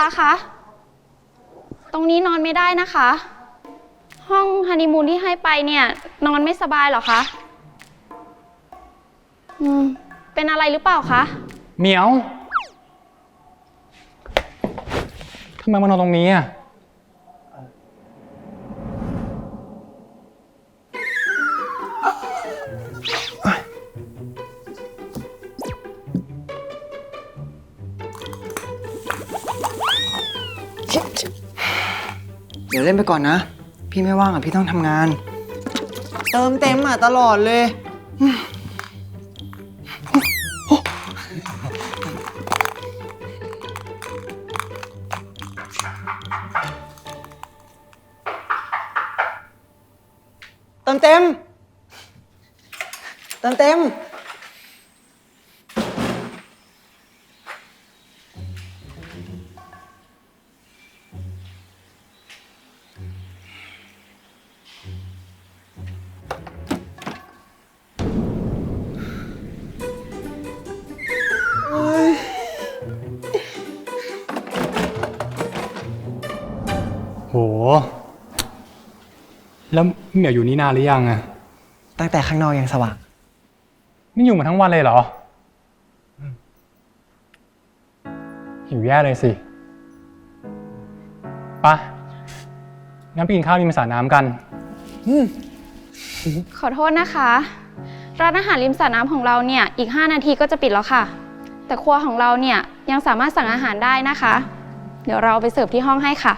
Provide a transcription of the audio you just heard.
ค้าคะ ตรงนี้นอนไม่ได้นะคะ ห้องฮันนีมูนที่ให้ไปเนี่ย นอนไม่สบายเหรอคะ อืม เป็นอะไรหรือเปล่าคะ เหมียว ทำไมมานอนตรงนี้อะ เดี๋ยวเล่นไปก่อนนะ พี่ไม่ว่างอะ พี่ต้องทำงาน เติมเต็มอะตลอดเลยเติมเต็มเติมเต็ม โห แล้วเหมียวอยู่นี่นานหรือยังอะตั้งแต่ข้างนอกยังสว่าง นี่อยู่มาทั้งวันเลยเหรออืมหิวแย่เลยสิไปะงั้นไปกินข้าวริมสระน้ำกัน ขอโทษนะคะ ร้านอาหารริมสระน้ำของเราเนี่ย อีก 5 นาทีก็จะปิดแล้วค่ะ แต่ครัวของเราเนี่ยยังสามารถสั่งอาหารได้นะคะ เดี๋ยวเราไปเสิร์ฟที่ห้องให้ค่ะ